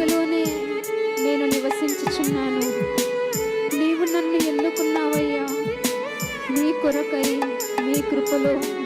ఎన్నికలోనే నేను నివసించుచున్నాను. నీవు నన్ను ఎన్నుకున్నావయ్యా? నీ కొరకై నీ కృపలో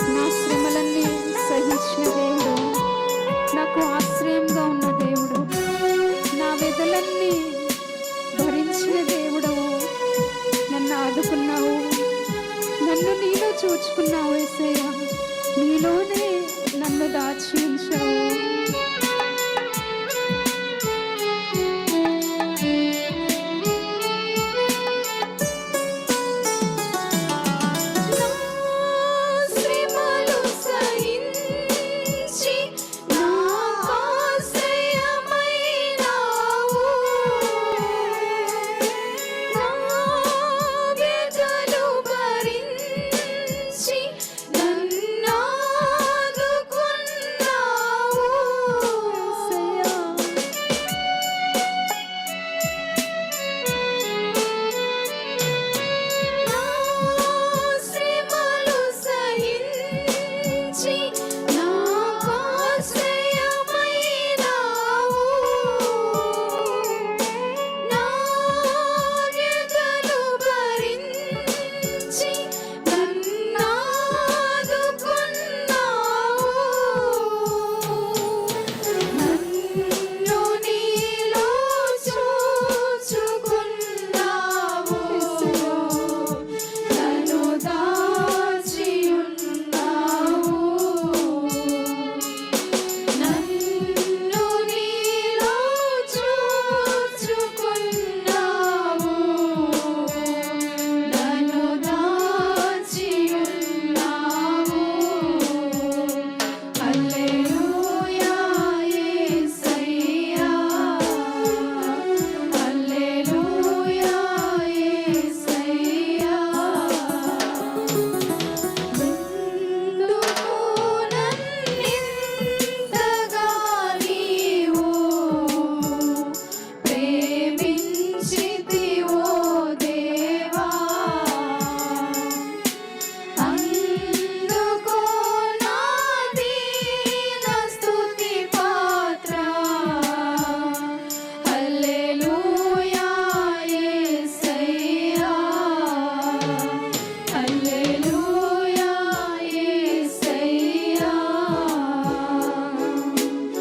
నా శ్రమలన్నీ సహించిన దేవుడు. నాకు ఆశ్రయంగా ఉన్న దేవుడు. నా వెదలన్నీ భరించిన దేవుడవు నన్ను ఆదుకున్నావు. నన్ను నీలో చూచుకున్నావు ఏసయ్యా. నీలోనే నన్ను దాచి ఉంచావు